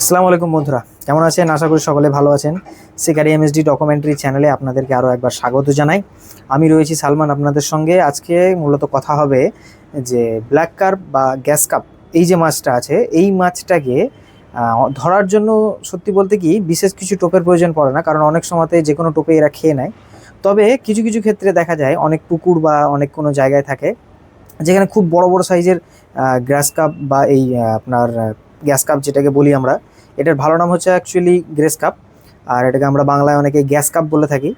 আসসালামু আলাইকুম বন্ধুরা, কেমন আছেন? আশা করি সকলে ভালো আছেন। শিকারি এমএসডি ডকুমেন্টারি চ্যানেলে আপনাদেরকে আরও একবার স্বাগত জানাই। আমি রয়েছি সালমান আপনাদের সঙ্গে। আজকে মূলত কথা হবে যে ব্ল্যাক কার্প বা গ্যাস কাপ এই যে মাছটা আছে, এই মাছটাকে ধরার জন্য সত্যি বলতে কি বিশেষ কিছু টোপের প্রয়োজন পড়ে না, কারণ অনেক সময়তে যে কোনো টোপে এরা খেয়ে নেয়। তবে কিছু কিছু ক্ষেত্রে দেখা যায় অনেক পুকুর বা অনেক কোনো জায়গায় থাকে, যেখানে খুব বড় বড় সাইজের গ্যাস কাপ বা এই আপনার গ্যাস কাপ যেটাকে বলি আমরা, এটার ভালো নাম হচ্ছে অ্যাকচুয়ালি গ্রেস কাপ, আর এটাকে আমরা বাংলায় অনেকে গ্যাস কাপ বলে থাকি।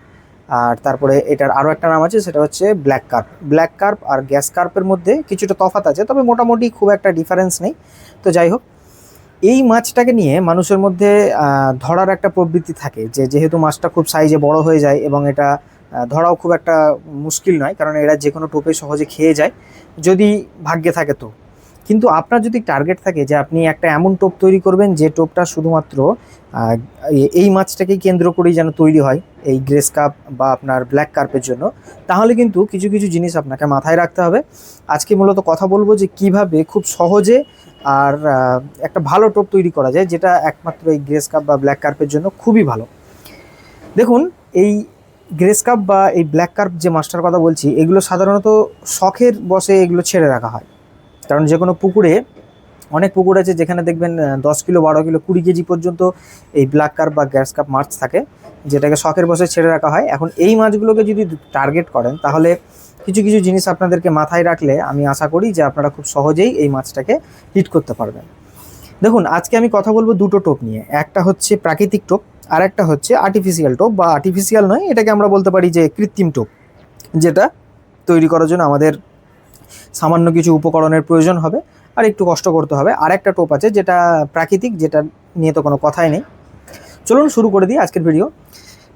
আর তারপরে এটার আরও একটা নাম আছে, সেটা হচ্ছে ব্ল্যাক কার্প। ব্ল্যাক কার্প আর গ্যাস কার্পের মধ্যে কিছুটা তফাৎ আছে, তবে মোটামুটি খুব একটা ডিফারেন্স নেই। তো যাই হোক, এই মাছটাকে নিয়ে মানুষের মধ্যে ধরার একটা প্রবৃত্তি থাকে যে যেহেতু মাছটা খুব সাইজে বড় হয়ে যায় এবং এটা ধরাও খুব একটা মুশকিল নয়, কারণ এরা যে কোনো টোপে সহজে খেয়ে যায়। যদি ভাগ্যে থাকে তো। কিন্তু আপনার যদি টার্গেট থাকে যে আপনি একটা এমন টোপ তৈরি করবেন যে টোপটা শুধুমাত্র এই মাছটাকেই কেন্দ্র করেই যেন তৈরি হয় এই গ্রেস কাপ বা আপনার ব্ল্যাক কার্পের জন্য, তাহলে কিন্তু কিছু কিছু জিনিস আপনাকে মাথায় রাখতে হবে। আজকে মূলত কথা বলব যে কীভাবে খুব সহজে আর একটা ভালো টোপ তৈরি করা যায়, যেটা একমাত্র এই গ্রেস কাপ বা ব্ল্যাক কার্পের জন্য খুবই ভালো। দেখুন, এই গ্রেস কাপ বা এই ব্ল্যাক কার্প যে মাছটার কথা বলছি, এগুলো সাধারণত শখের বসে এগুলো ছেড়ে রাখা হয়। কারণ যে কোনো পুকুরে, অনেক পুকুর আছে যেখানে দেখবেন দশ কিলো, বারো কিলো, কুড়ি কেজি পর্যন্ত এই ব্ল্যাক কার্প বা গ্যাস কাপ মাছ থাকে, যেটাকে শখের বসে ছেড়ে রাখা হয়। এখন এই মাছগুলোকে যদি টার্গেট করেন, তাহলে কিছু কিছু জিনিস আপনাদেরকে মাথায় রাখলে আমি আশা করি যে আপনারা খুব সহজেই এই মাছটাকে হিট করতে পারবেন। দেখুন, আজকে আমি কথা বলব দুটো টোপ নিয়ে। একটা হচ্ছে প্রাকৃতিক টোপ আর একটা হচ্ছে আর্টিফিশিয়াল টোপ, বা আর্টিফিশিয়াল নয়, এটাকে আমরা বলতে পারি যে কৃত্রিম টোপ, যেটা তৈরি করার জন্য আমাদের সামান্য কিছু উপকরণের প্রয়োজন হবে, আর একটু কষ্ট করতে হবে। আর একটা টোপ আছে যেটা প্রাকৃতিক, যেটা নিয়ে তো কোনো কথাই নেই। চলুন শুরু করে দিই আজকের ভিডিও।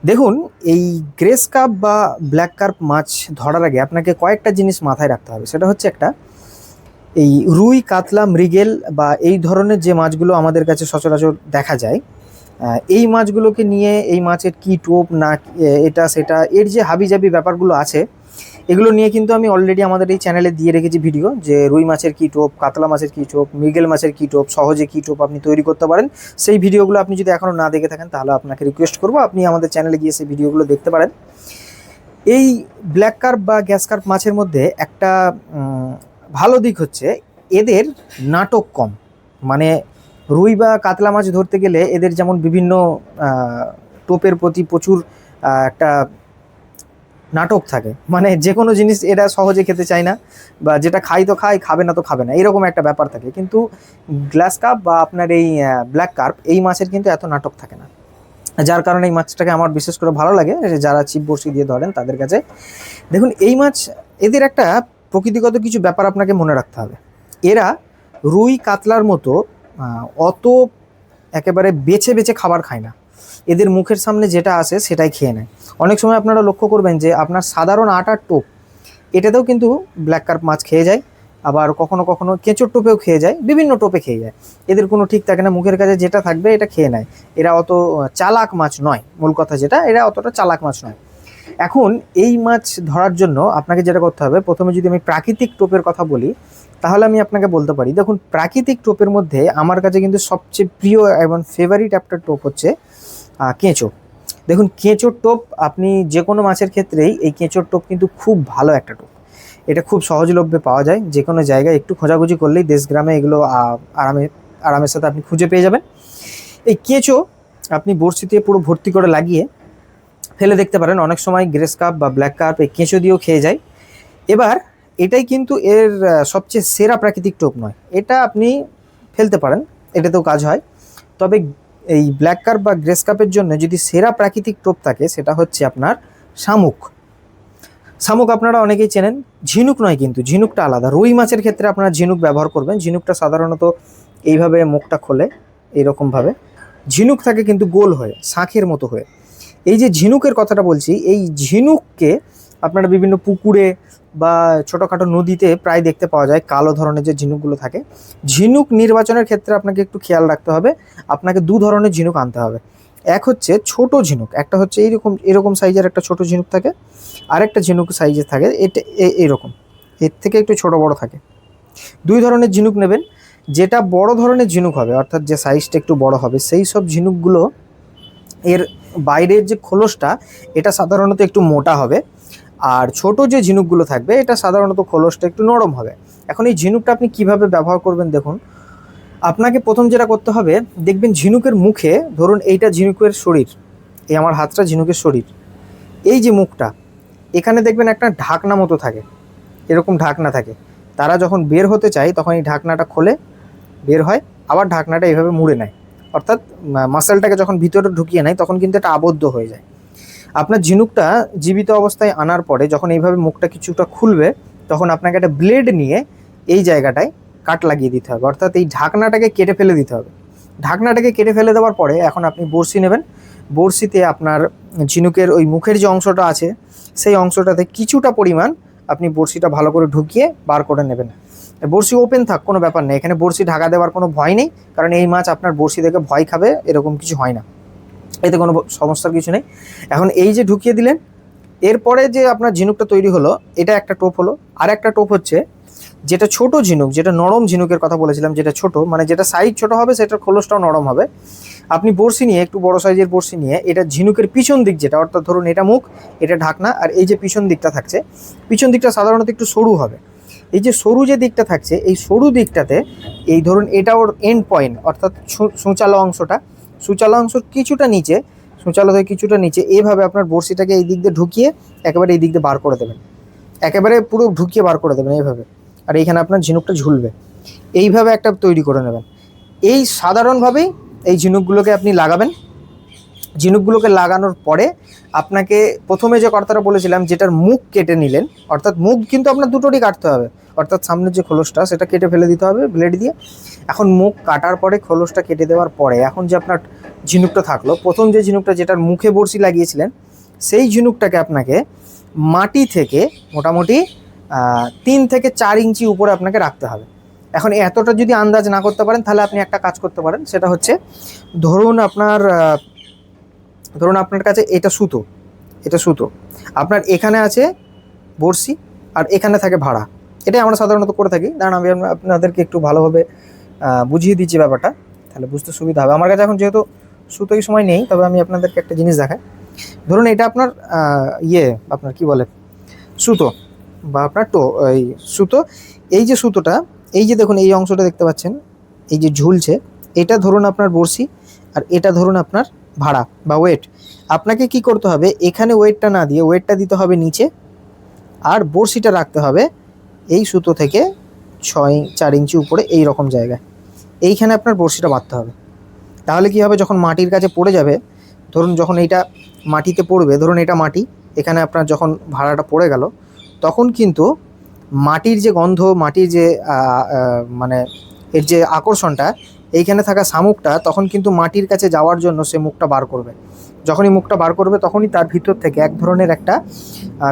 দেখুন, এই গ্রেস কাপ বা ব্ল্যাক কার্প মাছ ধরার আগে আপনাকে কয়েকটা জিনিস মাথায় রাখতে হবে। সেটা হচ্ছে একটা, এই রুই, কাতলা, মৃগেল বা এই ধরনের যে মাছগুলো আমাদের কাছে সচরাচর দেখা যায় এই মাছগুলোকে নিয়ে এই মাছের কি টোপ, না এটা, সেটা, এর যে হাবিজাবি ব্যাপারগুলো আছে এগুলো নিয়ে কিন্তু আমি অলরেডি আমাদের এই চ্যানেলে দিয়ে রেখেছি ভিডিও যে রুই মাছের কী টোপ, কাতলা মাছের কী টোপ, মৃগেল মাছের কী টোপ, সহজে কী টোপ আপনি তৈরি করতে পারেন। সেই ভিডিওগুলো আপনি যদি এখনও না দেখে থাকেন, তাহলে আপনাকে রিকোয়েস্ট করব, আপনি আমাদের চ্যানেলে গিয়ে সেই ভিডিওগুলো দেখতে পারেন। এই ব্ল্যাক কার্প বা গ্যাস কার্প মাছের মধ্যে একটা ভালো দিক হচ্ছে, এদের নাটক কম। মানে রুই বা কাতলা মাছ ধরতে গেলে এদের যেমন বিভিন্ন টোপের প্রতি প্রচুর একটা নাটক থাকে। মানে যে কোনো জিনিস এরা সহজে খেতে চায় না বা যেটা খাই তো খায়, খাবে না তো খাবে না। এরকম একটা ব্যাপার থাকে। কিন্তু গ্লাস কাপ বা আপনার এই ব্ল্যাক কার্প এই মাছের কিন্তু এত নাটক থাকে না। যার কারণে এই মাছটাকে আমার বিশেষ করে ভালো লাগে। যারা চিপ বড়শি দিয়ে ধরেন তাদের কাছে। দেখুন, এই মাছ এদের একটা প্রকৃতিগত কিছু ব্যাপার আপনাকে মনে রাখতে হবে। এরা রুই, কাতলার মতো অত একেবারে বেছে বেছে খাবার খায় না। এদের মুখের সামনে যেটা আসে সেটাই খেয়ে নেয়। অনেক সময় আপনারা লক্ষ্য করবেন যে আপনার সাধারণ আটার টোপ, এটাতেও কিন্তু ব্ল্যাক কার্প মাছ খেয়ে যায়, আবার কখনো কখনো কেঁচোর টোপেও খেয়ে যায়, বিভিন্ন টোপে খেয়ে যায়। এদের কোনো ঠিক থাকে না, মুখের কাছে যেটা থাকবে এটা খেয়ে নেয়। এরা অত চালাক মাছ নয়, মূল কথা যেটা, এরা অতটা চালাক মাছ নয়। এখন এই মাছ ধরার জন্য আপনাকে যেটা করতে হবে, প্রথমে যদি আমি প্রাকৃতিক টোপের কথা বলি, তাহলে আমি আপনাকে বলতে পারি, দেখুন প্রাকৃতিক টোপের মধ্যে আমার কাছে কিন্তু সবচেয়ে প্রিয় এবং ফেভারিট একটা টোপ হচ্ছে কেঁচো। দেখুন, কেঁচোর টোপ আপনি যে কোনো মাছের ক্ষেত্রেই এই কেঁচোর টোপ কিন্তু খুব ভালো একটা টোপ। এটা খুব সহজলভ্যে পাওয়া যায়। যে কোনো জায়গায় একটু খোঁজাখুঁজি করলেই দেশ গ্রামে এগুলো আরামে, আরামের সাথে আপনি খুঁজে পেয়ে যাবেন। এই কেঁচো আপনি বড়শিতে পুরো ভর্তি করে লাগিয়ে ফেলে দেখতে পারেন। অনেক সময় গ্রেস কাপ বা ব্ল্যাক কাপ এই কেঁচো দিয়েও খেয়ে যায়। এবার এটাই কিন্তু এর সবচেয়ে সেরা প্রাকৃতিক টোপ নয়। এটা আপনি ফেলতে পারেন। এটাতেও কাজ হয়। তবে এই ব্ল্যাক কাপ বা গ্রেস কাপের জন্য যদি সেরা প্রাকৃতিক টোপ থাকে, সেটা হচ্ছে আপনার শামুক। শামুক আপনারা অনেকেই চেনেন, ঝিনুক নয় কিন্তু, ঝিনুকটা আলাদা। রুই মাছের ক্ষেত্রে আপনারা ঝিনুক ব্যবহার করবেন। ঝিনুকটা সাধারণত এইভাবে মুখটা খোলে, এইরকমভাবে। ঝিনুক থাকে কিন্তু গোল হয়ে, শাঁখের মতো হয়ে। এই যে ঝিনুকের কথাটা বলছি, এই ঝিনুককে আপনারা বিভিন্ন পুকুরে বা ছোটোখাটো নদীতে প্রায় দেখতে পাওয়া যায় কালো ধরনের যে ঝিনুকগুলো থাকে। ঝিনুক নির্বাচনের ক্ষেত্রে আপনাকে একটু খেয়াল রাখতে হবে। আপনাকে দু ধরনের ঝিনুক আনতে হবে। এক হচ্ছে ছোট ঝিনুক, একটা হচ্ছে এইরকম, এরকম সাইজের একটা ছোট ঝিনুক থাকে। আরেকটা ঝিনুক সাইজে থাকে এটা এরকম। এর থেকে একটু ছোট বড় থাকে। দুই ধরনের ঝিনুক নেবেন, যেটা বড় ধরনের ঝিনুক হবে, অর্থাৎ যে সাইজটা একটু বড় হবে, সেই সব ঝিনুকগুলো এর বাইরের যে খোলসটা, এটা সাধারণত একটু মোটা হবে। আর ছোট যে ঝিনুকগুলো থাকবে, এটা সাধারণত খোলসটা একটু নরম হবে। এখন এই ঝিনুকটা আপনি কীভাবে ব্যবহার করবেন দেখুন। আপনাকে প্রথম যেটা করতে হবে, দেখবেন ঝিনুকের মুখে, ধরুন এইটা ঝিনুকের শরীর, এই আমার হাতটা ঝিনুকের শরীর, এই যে মুখটা, এখানে দেখবেন একটা ঢাকনা মতো থাকে, এরকম ঢাকনা থাকে। তারা যখন বের হতে চায়, তখন এই ঢাকনাটা খোলে, বের হয়, আবার ঢাকনাটা এইভাবে মুড়ে নেয়। অর্থাৎ মাসেলটাকে যখন ভিতরে ঢুকিয়ে নেয়, তখন কিন্তু এটা আবদ্ধ হয়ে যায়। আপনার ঝিনুকটা জীবিত অবস্থায় আনার পরে যখন এইভাবে মুখটা কিছুটা খুলবে, তখন আপনাকে একটা ব্লেড নিয়ে এই জায়গাটায় কাট লাগিয়ে দিতে হবে। অর্থাৎ এই ঢাকনাটাকে কেটে ফেলে দিতে হবে। ঢাকনাটাকে কেটে ফেলে দেওয়ার পরে এখন আপনি বড়শি নেবেন। বড়শিতে আপনার ঝিনুকের ওই মুখের যে অংশটা আছে, সেই অংশটাতে কিছুটা পরিমাণ আপনি বড়শিটা ভালো করে ঢুকিয়ে বার করে নেবেন। বড়শি ওপেন থাক, কোনো ব্যাপার নেই। এখানে বড়শি ঢাকা দেওয়ার কোনো ভয় নেই, কারণ এই মাছ আপনার বড়শি দেখে ভয় খাবে, এরকম কিছু হয় না। এতে কোনো সমস্যার কিছু নেই। এখন এই যে ঢুকিয়ে দিলেন, এরপরে যে আপনার ঝিনুকটা তৈরি হলো, এটা একটা টোপ হলো। আর একটা টোপ হচ্ছে, যেটা ছোট ঝিনুক, যেটা নরম ঝিনুকের কথা বলেছিলাম, যেটা ছোট মানে যেটা সাইজ ছোট হবে, সেটার খোলসটাও নরম হবে। আপনি বড়শি নিয়ে, একটু বড় সাইজের বড়শি নিয়ে, এটা ঝিনুকের পিছন দিক যেটা, অর্থাৎ ধরুন এটা মুখ, এটা ঢাকনা, আর এই যে পিছন দিকটা থাকছে, পিছন দিকটা সাধারণত একটু সরু হবে। এই যে সরু যে দিকটা থাকছে, এই সরু দিকটাতে, এই ধরুন এটা ওর এন্ড পয়েন্ট অর্থাৎ সূচালো অংশটা সূচালো অংশ কিছুটা নিচে সুচালা থেকে কিছুটা নিচে এইভাবে আপনার বড়শিটাকে এই দিক দিয়ে ঢুকিয়ে একেবারে এই দিক দিয়ে বার করে দেবেন। একেবারে পুরো ঢুকিয়ে বার করে দেবেন এইভাবে আর এইখানে আপনার ঝিনুকটা ঝুলবে। এইভাবে একটা তৈরি করে নেবেন। এই সাধারণভাবেই এই ঝিনুকগুলোকে আপনি লাগাবেন। ঝিনুকগুলোকে লাগানোর পরে আপনাকে প্রথমে যে কথাটা বলেছিলাম, যেটার মুখ কেটে নিলেন, অর্থাৎ মুখ কিন্তু আপনার দুটোরই কাটতে হবে। অর্থাৎ সামনের যে খোলসটা, সেটা কেটে ফেলে দিতে হবে ব্লেড দিয়ে। এখন মুখ কাটার পরে খোলসটা কেটে দেওয়ার পরে, এখন যে আপনার ঝিনুকটা থাকল, প্রথম যে ঝিনুকটা যেটার মুখে বড়শি লাগিয়েছিলেন, সেই ঝিনুকটাকে আপনাকে মাটি থেকে মোটামুটি তিন থেকে চার ইঞ্চি উপরে আপনাকে রাখতে হবে। এখন এতটা যদি আন্দাজ না করতে পারেন, তাহলে আপনি একটা কাজ করতে পারেন, সেটা হচ্ছে ধরুন আপনার ধরুন আপনার কাছে এটা সুতো এটা সুতো। আপনার এখানে আছে বড়শি আর এখানে থাকে ভাড়া। এটাই আমরা সাধারণত করে থাকি। কারণ আমি আপনাদেরকে একটু ভালোভাবে বুঝিয়ে দিচ্ছি ব্যাপারটা। তাহলে বুঝতে সুবিধা হবে। আমার কাছে এখন যেহেতু সুতোই সময় নেই, তবে আমি আপনাদেরকে একটা জিনিস দেখাই। ধরুন এটা আপনার ইয়ে আপনার কি বলে? সুতো বা আপনার টো, এই সুতো। এই যে সুতোটা, এই যে দেখুন, এই অংশটা দেখতে পাচ্ছেন, এই যে ঝুলছে, এটা ধরুন আপনার বড়শি আর এটা ধরুন আপনার ভাড়া বা ওয়েট আপনাকে কি করতে হবে? এখানে ওয়েটটা না দিয়ে ওয়েটটা দিতে হবে নিচে আর বড়শিটা রাখতে হবে এই সুতো থেকে ছয়, চার ইঞ্চি উপরে এই রকম জায়গায়। এইখানে আপনার বড়শিটা বাঁধতে হবে। তাহলে কি হবে? যখন মাটির কাছে পড়ে যাবে, ধরুন যখন এইটা মাটিতে পড়বে, ধরুন এটা মাটি, এখানে আপনার যখন ভাড়াটা পড়ে গেল, তখন কিন্তু মাটির যে গন্ধ, মাটির যে মানে এর যে আকর্ষণটা এইখানে থাকা শামুকটা তখন কিন্তু মাটির কাছে যাওয়ার জন্য সে মুখটা বার করবে। যখনই মুখটা বার করবে তখনই তার ভিতর থেকে এক ধরনের একটা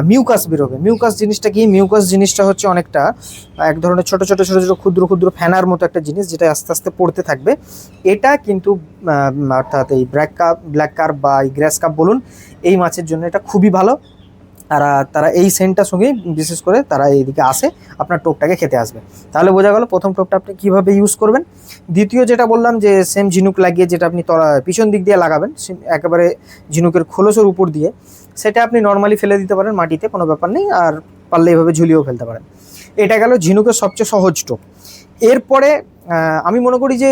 মিউকাস বেরোবে। মিউকাস জিনিসটা কি? মিউকাস জিনিসটা হচ্ছে অনেকটা এক ধরনের ছোট ছোট ছোট ছোট, ক্ষুদ্র ক্ষুদ্র ফ্যানার মতো একটা জিনিস যেটা আস্তে আস্তে পড়তে থাকবে। এটা কিন্তু অর্থাৎ এই ব্ল্যাক কাপ ব্ল্যাক কার্প বা এই গ্রাস কাপ বলুন, এই মাছের জন্য এটা খুবই ভালো। তারা তারা এই সেন্টটার সঙ্গেই বিশেষ করে তারা এইদিকে আসে, আপনার টোপটাকে খেতে আসবে। তাহলে বোঝা গেল প্রথম টোপটা আপনি কীভাবে ইউজ করবেন। দ্বিতীয় যেটা বললাম যে সেম ঝিনুক লাগিয়ে যেটা আপনি তলা, পিছন দিক দিয়ে লাগাবেন একেবারে ঝিনুকের খোলসের উপর দিয়ে, সেটা আপনি নর্মালি ফেলে দিতে পারেন মাটিতে, কোনো ব্যাপার নেই, আর পারলে এভাবে ঝুলিয়েও ফেলতে পারেন। এটা গেল ঝিনুকের সবচেয়ে সহজ টোপ। এরপরে আমি মনে করি যে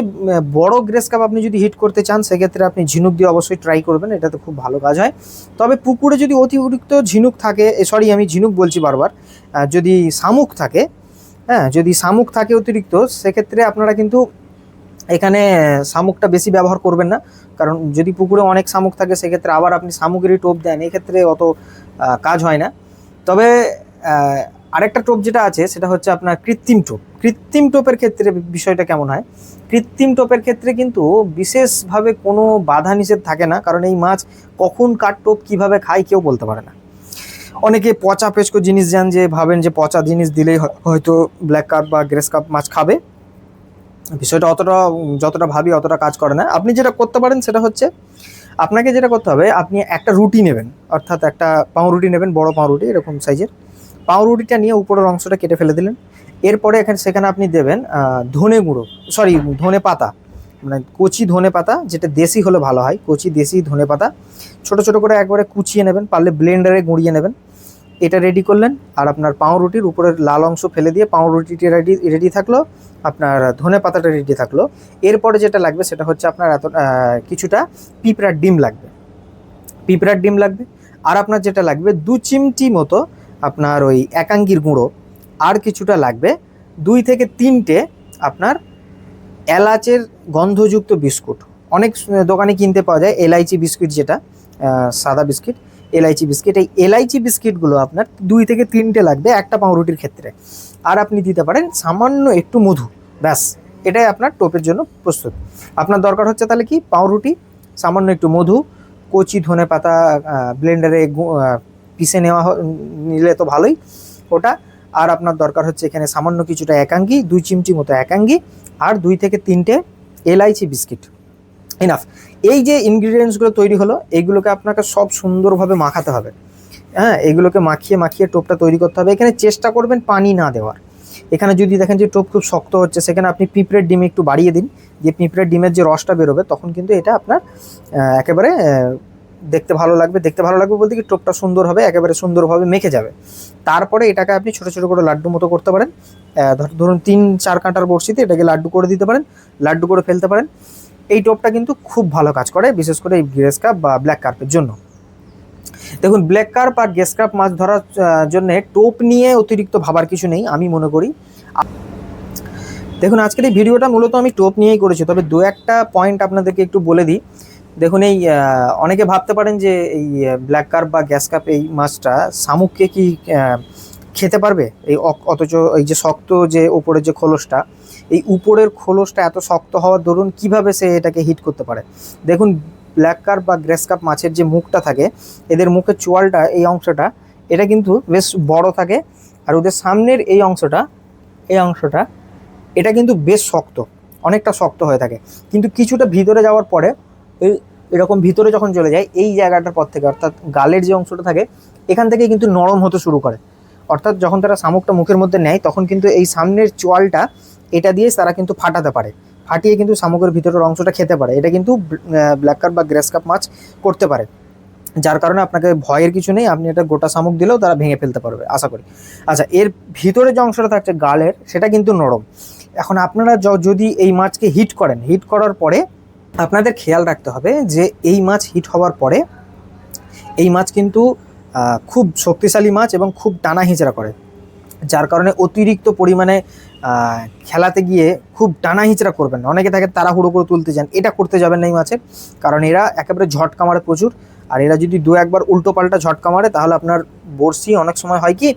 বড় গ্রেস কাপ আপনি যদি হিট করতে চান, সেক্ষেত্রে আপনি ঝিনুক দিয়ে অবশ্যই ট্রাই করবেন এটাতে খুব ভালো কাজ হয়। তবে পুকুরে যদি অতিরিক্ত ঝিনুক থাকে সরি আমি ঝিনুক বলছি বারবার যদি শামুক থাকে হ্যাঁ যদি শামুক থাকে অতিরিক্ত, সেক্ষেত্রে আপনারা কিন্তু এখানে শামুকটা বেশি ব্যবহার করবেন না। কারণ যদি পুকুরে অনেক শামুক থাকে, সেক্ষেত্রে আবার আপনি শামুকেরই টোপ দেন, এক্ষেত্রে অত কাজ হয় না। তবে আরেকটা টোপ যেটা আছে, সেটা হচ্ছে আপনার কৃত্রিম টোপ। কৃত্রিম টোপের ক্ষেত্রে বিষয়টা কেমন হয়? কৃত্রিম টোপের ক্ষেত্রে কিন্তু বিশেষভাবে কোনো বাধা নিষেধ থাকে না, কারণ এই মাছ কখন কার টোপ কীভাবে খায় কেউ বলতে পারে না। অনেকে পচা পেচকো জিনিস যান যে, ভাবেন যে পচা জিনিস দিলেই হয়- হয়তো ব্ল্যাক কাপ বা গ্রেস কাপ মাছ খাবে। বিষয়টা অতটা, যতটা ভাবি অতটা কাজ করে না। আপনি যেটা করতে পারেন সেটা হচ্ছে, আপনাকে যেটা করতে হবে, আপনি একটা রুটি নেবেন, অর্থাৎ একটা পাউরুটি নেবেন, বড় পাউরুটি, এরকম সাইজের পাউরুটিটা নিয়ে উপরের অংশটা কেটে ফেলে দিলেন। এরপরে এখানে সেখানে আপনি দেবেন ধনে গুঁড়ো সরি ধনে পাতা মানে কচি ধনে পাতা, যেটা দেশি হলে ভালো হয়, কচি দেশি ধনে পাতা। ছোট ছোট করে একবারে কুচিয়ে নেবেন, পারলে ব্লেন্ডারে গুঁড়িয়ে নেবেন। এটা রেডি করলেন, আর আপনার পাউরুটির উপরের লাল অংশ ফেলে দিয়ে পাউরুটিটি রেডি রেডি থাকল, আপনার ধনে পাতাটা রেডি থাকল। এরপরে যেটা লাগবে সেটা হচ্ছে আপনার এত কিছুটা পিঁপড়ার ডিম লাগবে। পিঁপড়ার ডিম লাগবে, আর আপনার যেটা লাগবে দু চিমটি মতো আপনার ওই একাঙ্গির গুঁড়ো আর কিছুটা লাগবে। দুই থেকে তিনটে আপনার এলাচের গন্ধযুক্ত বিস্কুট। অনেক দোকানে কিনতে পাওয়া যায় এলাইচি বিস্কিট যেটা সাদা বিস্কিট, এলাইচি বিস্কিট। এই এলাইচি বিস্কিটগুলো আপনার দুই থেকে তিনটে লাগবে একটা পাউরুটির ক্ষেত্রে। আর আপনি দিতে পারেন সামান্য একটু মধু, ব্যাস। এটাই আপনার টোপের জন্য প্রস্তুত। আপনার দরকার হচ্ছে তাহলে কি? পাউরুটি, সামান্য একটু মধু, কচি ধনে পাতা ব্লেন্ডারে পিষে নেওয়া নিলে তো ভালোই ওটা। আর আপনার দরকার হচ্ছে এখানে সামান্য কিছুটা একাঙ্গি, দুই চিমটি মতো একাঙ্গি, আর দুই থেকে তিনটে এলাইচি বিস্কিট। ইনাফ এই যে ইনগ্রিডিয়েন্টসগুলো তৈরি হলো এইগুলোকে আপনাকে সব সুন্দরভাবে মাখাতে হবে। হ্যাঁ এগুলোকে মাখিয়ে মাখিয়ে টোপটা তৈরি করতে হবে। এখানে চেষ্টা করবেন পানি না দেওয়ার। এখানে যদি দেখেন যে টোপ খুব শক্ত হচ্ছে, সেখানে আপনি পিঁপড়ের ডিম একটু বাড়িয়ে দিন, যে পিঁপড়ের ডিমের যে রসটা বেরোবে, তখন কিন্তু এটা আপনার একেবারে দেখতে ভালো লাগবে। দেখতে ভালো লাগবে বলতে কি টোপটা সুন্দর হবে, একেবারে সুন্দরভাবে মেখে যাবে। তারপরে এটাকে আপনি ছোটো ছোটো করে লাড্ডু মতো করতে পারেন। ধরুন তিন, চার কাঁটার বড়শিতে এটাকে লাড্ডু করে দিতে পারেন, লাড্ডু করে ফেলতে পারেন। এই টোপটা কিন্তু খুব ভালো কাজ করে, বিশেষ করে এই গ্রেস কাপ বা ব্ল্যাক কার্পের জন্য। দেখুন, ব্ল্যাক কার্প আর গ্রেস কার্প মাছ ধরার জন্য টোপ নিয়ে অতিরিক্ত ভাবার কিছু নেই, আমি মনে করি। দেখুন, আজকের এই ভিডিওটা মূলত আমি টোপ নিয়েই করেছি, তবে দু একটা পয়েন্ট আপনাদেরকে একটু বলে দিই। দেখুন, এই অনেকে ভাবতে পারেন যে এই ব্ল্যাক কার্প বা গ্যাস কাপ এই মাছটা শামুককে কি খেতে পারবে? এই অথচ এই যে শক্ত যে উপরের যে খোলসটা, এই উপরের খোলসটা এত শক্ত হওয়ার দরুন কীভাবে সে এটাকে হিট করতে পারে? দেখুন ব্ল্যাক কার্প বা গ্রেস কাপ মাছের যে মুখটা থাকে, এদের মুখের চোয়ালটা, এই অংশটা, এটা কিন্তু বেশ বড় থাকে আর ওদের সামনের এই অংশটা এই অংশটা, এটা কিন্তু বেশ শক্ত, অনেকটা শক্ত হয়ে থাকে। কিন্তু কিছুটা ভিতরে যাওয়ার পরে এই এরকম ভিতরে যখন চলে যায়, এই জায়গাটার পর থেকে, অর্থাৎ গালের যে অংশটা থাকে, এখান থেকে কিন্তু নরম হতে শুরু করে। অর্থাৎ যখন তারা শামুকটা মুখের মধ্যে নেয়, তখন কিন্তু এই সামনের চোয়ালটা, এটা দিয়ে তারা কিন্তু ফাটাতে পারে। ফাটিয়ে কিন্তু শামুকের ভিতরের অংশটা খেতে পারে। এটা কিন্তু ব্ল্যাক কাপ বা গ্রেস কাপ মাছ করতে পারে। যার কারণে আপনাকে ভয়ের কিছু নেই, আপনি এটা গোটা শামুক দিলেও তারা ভেঙে ফেলতে পারবে, আশা করি। আচ্ছা এর ভিতরে যে অংশটা থাকছে গালের, সেটা কিন্তু নরম। এখন আপনারা যদি এই মাছকে হিট করেন হিট করার পরে আপনাদের খেয়াল রাখতে হবে যে এই মাছ হিট হওয়ার পরে এই মাছ কিন্তু খুব শক্তিশালী মাছ এবং খুব টানা হিঁচড়া করে। যার কারণে অতিরিক্ত পরিমাণে খেলাতে গিয়ে খুব টানা হিঁচড়া করবেন অনেকে তাকে তাড়াহুড়ো করে তুলতে যান। এটা করতে যাবেন না এই মাছের কারণ এরা একেবারে ঝটকা মারে প্রচুর। আর এরা যদি দু একবার উল্টো পাল্টা ঝটকা মারে, তাহলে আপনার বড়শি অনেক সময় হয় কি,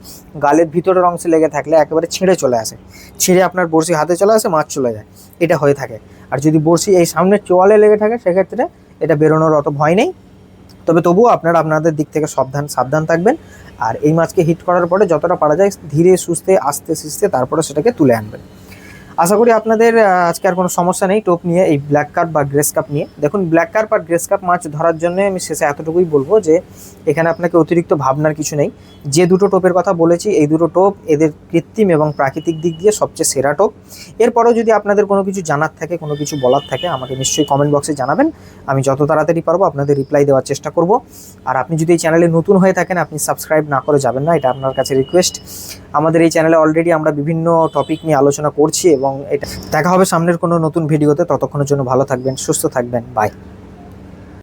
গালের ভিতরের অংশে লেগে থাকলে একেবারে ছিঁড়ে চলে আসে। ছিঁড়ে আপনার বড়শি হাতে চলে আসে, মাছ চলে যায়। এটা হয়ে থাকে। আর যদি বড়শি এই সামনের চোয়ালে লেগে থাকে, সেক্ষেত্রে এটা বেরোনোর অত ভয় নেই। তবে তবুও আপনারা আপনাদের দিক থেকে সাবধান সাবধান থাকবেন। আর এই মাছকে হিট করার পরে যতটা পারা যায়, ধীরে, সুস্থে, আস্তে, সিস্তে তারপরে সেটাকে তুলে আনবেন। আশা করি আপনাদের আজকে আর কোনো সমস্যা নেই টোপ নিয়ে এই ব্ল্যাক কার্প বা গ্রেস কাপ নিয়ে। দেখুন ব্ল্যাক কার্প আর গ্রেস কাপ মাছ ধরার জন্য আমি শেষে এতটুকুই বলব যে, এখানে আপনাকে অতিরিক্ত ভাবনার কিছু নেই। যে দুটো টোপের কথা বলেছি, এই দুটো টোপ এদের কৃত্রিম এবং প্রাকৃতিক দিক দিয়ে সবচেয়ে সেরা টোপ। এরপরেও যদি আপনাদের কোনো কিছু জানার থাকে, কোনো কিছু বলার থাকে, আমাকে নিশ্চয়ই কমেন্ট বক্সে জানাবেন। আমি যত তাড়াতাড়ি পারব আপনাদের রিপ্লাই দেওয়ার চেষ্টা করব। আর আপনি যদি এই চ্যানেলে নতুন হয়ে থাকেন, আপনি সাবস্ক্রাইব না করে যাবেন না, এটা আপনার কাছে রিকোয়েস্ট আমাদের এই চ্যানেলে অলরেডি আমরা বিভিন্ন টপিক নিয়ে আলোচনা করছি এবং এটা দেখা হবে সামনের কোনো নতুন ভিডিওতে। ততক্ষণের জন্য ভালো থাকবেন, সুস্থ থাকবেন। বাই